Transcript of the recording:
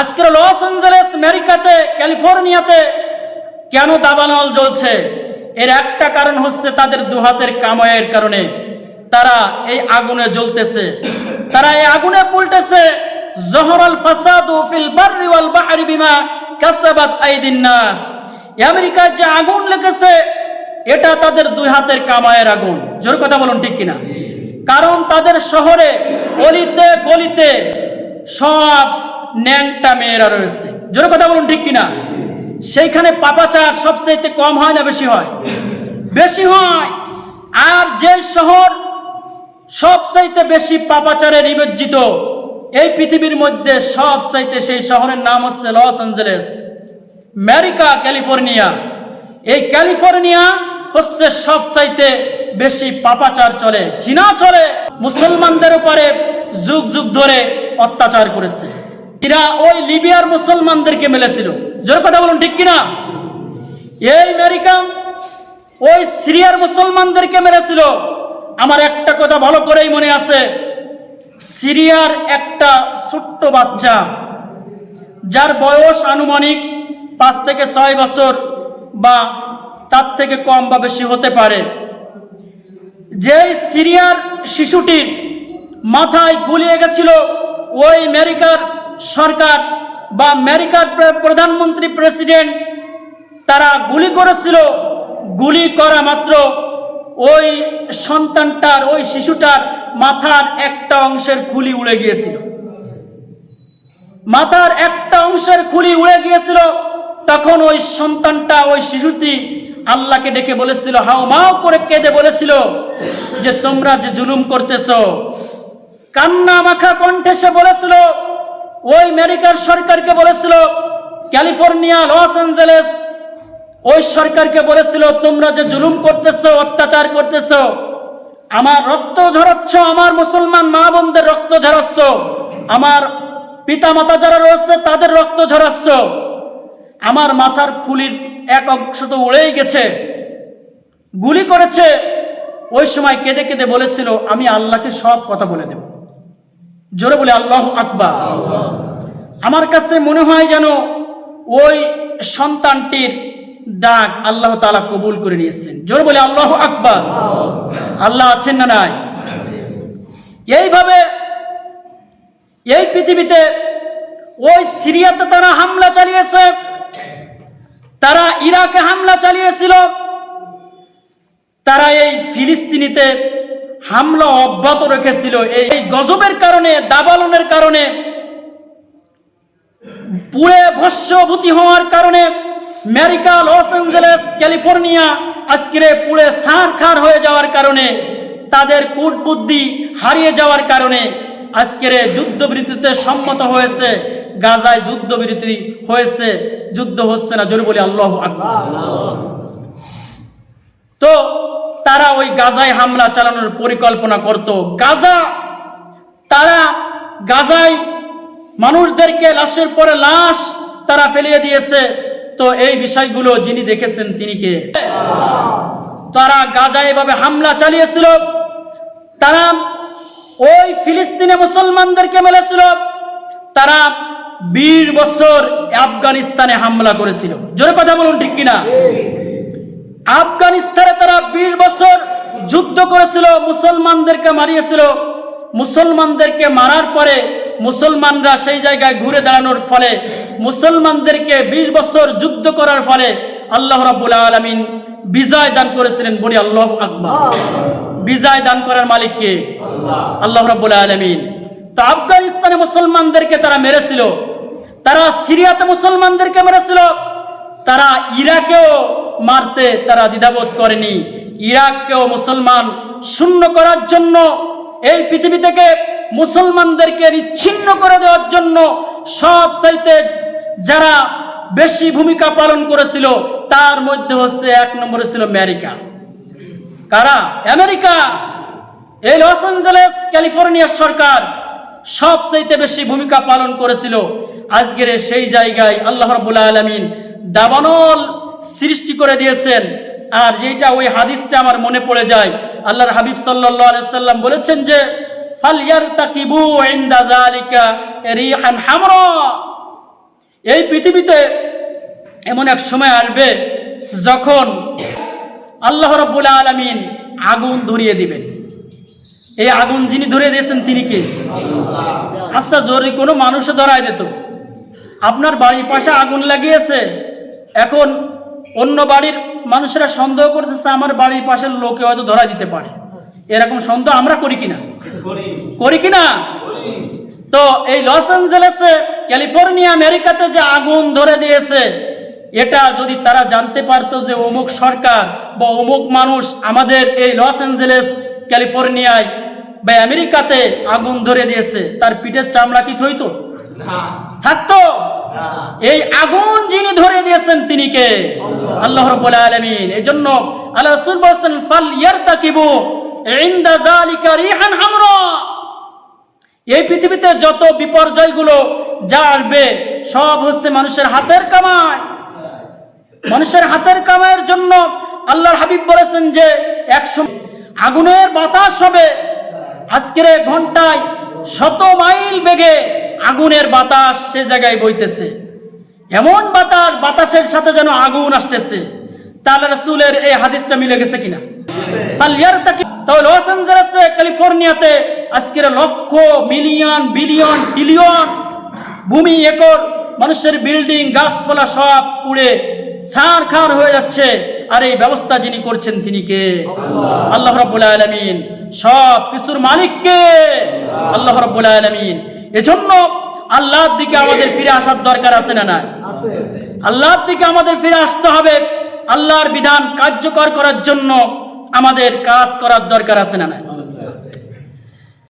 আজকের Los Angeles, আমেরিকাতে, ক্যালিফোর্নিয়াতে কেন দাবানল জ্বলছে? এর একটা কারণ হচ্ছে তাদের দুহাতের কামাইয়ের কারণে। তারা এই আগুনে জ্বলতেছে। তারা এই আগুনে পুলটেছে জহরাল ফাসাদু ফিল বাররি ওয়াল বাহরি বিমা কাসাবাত আইদিন নাস। আমেরিকায় যে আগুন লেগেছে, এটা তাদের দুই হাতের কামায়ের আগুন। জোর কথা বলুন ঠিক কিনা? কারণ তাদের শহরে অলিতে গলিতে সব ন্যাংটা মেয়েরা রয়েছে। জোর কথা বলুন ঠিক কিনা? সেইখানে পাপাচার সবচাইতে কম হয় না বেশি হয়? বেশি হয়। আর যে শহর সবচাইতে বেশি পাপাচারে নিমজ্জিত, এই পৃথিবীর মধ্যে সবচাইতে সেই শহরের নাম হচ্ছে লস অ্যাঞ্জেলেস আমেরিকা ক্যালিফোর্নিয়া। এই ক্যালিফোর্নিয়া হচ্ছে সবচাইতে বেশি পাপাচার চলে, চীনা চলে, মুসলমানদের উপরে যুগ যুগ ধরে অত্যাচার করেছে। এরা ওই লিবিয়ার মুসলমানদেরকে মেলেছিল। জোর কথা বলুন, ঠিক কিনা? এই আমেরিকা ওই সিরিয়ার মুসলমানদেরকে মেরেছিল। আমার একটা কথা ভালো করেই মনে আছে। সিরিয়ার একটা ছোট্ট বাচ্চা, যার বয়স আনুমানিক পাঁচ থেকে ছয় বছর বা তার থেকে কম বা বেশি হতে পারে। যে সিরিয়ার শিশুটির মাথায় গুলিয়ে গেছিল, ওই আমেরিকার সরকার বা আমেরিকার প্রধানমন্ত্রী প্রেসিডেন্ট তারা গুলি করেছিল, গুলি করা মাত্র ওই সন্তানটার, ওই শিশুটার মাথার একটা অংশের খুলি উড়ে গিয়েছিল। মাথার একটা অংশের খুলি উড়ে গিয়েছিল, তখন ওই সন্তানটা, ওই শিশুটি আল্লাহকে ডেকে বলেছিল, হাও মাও করে কেঁদে বলেছিল যে তোমরা যে জুলুম করতেছ, কান্না মাখা কণ্ঠে সে বলেছিল ওই আমেরিকার সরকারকে বলেছিল, ক্যালিফোর্নিয়া, লস অ্যাঞ্জেলেস, ওই সরকারকে বলেছিল, তোমরা যে জুলুম করতেছ, অত্যাচার করতেছ, আমার রক্ত ঝরাচ্ছ, আমার মুসলমান মা বোনদের রক্ত ঝরাচ্ছ, আমার পিতা মাতা যারা রয়েছে, তাদের রক্ত ঝরাচ্ছ, আমার মাথার খুলির এক অংশ তো উড়েই গেছে। গুলি করেছে। ওই সময় কেঁদে কেঁদে বলেছিল, আমি আল্লাহকে সব কথা বলে দেব। জোরে বলে আল্লাহ আকবার। আমার কাছে মনে হয় যেন ওই সন্তানটির ডাক আল্লাহ তালা কবুল করে নিয়েছেন। জোরে বলে আল্লাহ আকবার। আল্লাহ আছেন না নাই? এইভাবে এই পৃথিবীতে ওই সিরিয়াতে তারা হামলা চালিয়েছে, তারা ইরাকে হামলা চালিয়েছিল, তারা এই ফিলিস্তিনিতে হামলা অব্যাহত রেখেছিল। এই গজবের কারণে দাবালনের কারণে, পুড়ে ভস্যভূতি হওয়ার কারণে আমেরিকা, লস অ্যাঞ্জেলেস, ক্যালিফোর্নিয়া আজকে পুড়ে সার খার হয়ে যাওয়ার কারণে, তাদের কূট বুদ্ধি হারিয়ে যাওয়ার কারণে আজকের যুদ্ধবিরতিতে সম্মত হয়েছে, গাজায় যুদ্ধবিরতি হয়েছে, যুদ্ধ হচ্ছে না, জোরে বলি, আল্লাহ তো তারা ওই গাজায় হামলা চালানোর পরিকল্পনা করত। গাজা, তারা গাজায় মানুষদেরকে লাশের পরে লাশ তারা ফেলিয়ে দিয়েছে। তো এই বিষয়গুলো যিনি দেখেছেন তিনি কে? তারা গাজায় এভাবে হামলা চালিয়েছিল। তারা ওই ফিলিস্তিনে মুসলমানদেরকে মেলেছিল তারা বিশ বছর আফগানিস্তানে হামলা করেছিল। জোরে কথা বলুন ঠিক কিনা? আফগানিস্তানে তারা বিশ বছর যুদ্ধ করেছিল মুসলমানদেরকে মারিয়েছিল। মুসলমানদেরকে মারার পরে মুসলমানরা সেই জায়গায় ঘুরে দাঁড়ানোর ফলে মুসলমানদেরকে বিশ বছর যুদ্ধ করার ফলে আল্লাহ রাব্বুল আলামিন বিজয় দান করেছিলেন বলি আল্লাহ আকবার। বিজয় দান করার মালিককে আল্লাহ রাব্বুল আলামিন। তো আফগানিস্তানে মুসলমানদেরকে তারা মেরেছিল তারা সিরিয়াতে মুসলমানদেরকে মেরেছিল তারা ইরাকেও মারতে তারা দ্বিধাবোধ করেনি। ইরাককেও মুসলমান শূন্য করার জন্য, এই পৃথিবী থেকে মুসলমানদেরকে নিচ্ছিন্ন করে দেওয়ার জন্য সব সাইতে যারা বেশি ভূমিকা পালন করেছিল, তার মধ্যে হচ্ছে এক নম্বরে ছিল আমেরিকা। কারা? আমেরিকা। এই লস অ্যাঞ্জেলেস ক্যালিফোর্নিয়ার সরকার সব সবচাইতে বেশি ভূমিকা পালন করেছিল। আজকের সেই জায়গায় আল্লাহ রাব্বুল আলামিন দাবানল সৃষ্টি করে দিয়েছেন। আর যেটা ওই হাদিসটা আমার মনে পড়ে যায়, আল্লাহর হাবিব সাল্লাম বলেছেন যে এই পৃথিবীতে এমন এক সময় আসবে যখন আল্লাহ রব্বুল আলমিন আগুন ধরিয়ে দিবেন। এই আগুন যিনি ধরিয়ে দিয়েছেন তিনি কে? আচ্ছা যদি কোনো মানুষে ধরায় দিত, আপনার বাড়ির পাশে আগুন লাগিয়েছে, এখন অন্য বাড়ির মানুষেরা সন্দেহ করতেছে আমার বাড়ির পাশের লোকে হয়তো ধরা দিতে পারে। এরকম সন্দেহ আমরা করি কিনা? করি। কিনা? তো এই লস অ্যাঞ্জেলেসে ক্যালিফোর্নিয়া আমেরিকাতে যে আগুন ধরে দিয়েছে এটা যদি তারা জানতে পারতো যে অমুক সরকার বা অমুক মানুষ আমাদের এই লস অ্যাঞ্জেলেস ক্যালিফোর্নিয়ায় বা আমেরিকাতে আগুন ধরে দিয়েছে তার পিঠের চামড়া কি থইতো? থাকতো? এই আগুন যিনি ধরে দিয়েছেন তিনি কে? আল্লাহ। রাব্বুল আলামিন। এজন্য আল্লাহ রাসূল বলেছেন ফাল ইয়ারতাকিবু ইনদা যালিকা রিহান হামরা। এই পৃথিবীতে যত বিপর্যয়গুলো যা আসবে সব হচ্ছে মানুষের হাতের কামাই। মানুষের হাতের কামাইয়ের জন্য আল্লাহর হাবিব বলেছেন যে একশো আগুনের বাতাস হবে। আজকের ঘন্টায় শত মাইল বেগে আগুনের বাতাস সে জায়গায় বইতেছে। এমন বাতাস, বাতাসের সাথে যেন আগুন আসতেছে। তাহলে রসুলের এই হাদিসটা মিলে গেছে কিনা? তাহলে লস ক্যালিফোর্নিয়াতে আজকের লক্ষ, মিলিয়ন, বিলিয়ন ট্রিলিয়ন ভূমি, একর, মানুষের বিল্ডিং, গাছপালা সব পুড়ে সার খার হয়ে যাচ্ছে। আর এই ব্যবস্থা যিনি করছেন তিনি কে? আল্লাহ। রাব্বুল আলামিন। সব কিছুর মালিক কে আল্লাহ রাব্বুল আলামিন এজন্য আল্লাহর দিকে আমাদের ফিরে আসার দরকার আছে না না আছে। আল্লাহর দিকে আমাদের ফিরে আসতে হবে। আল্লাহর বিধান কার্যকর করার জন্য আমাদের কাজ করার দরকার আছে না না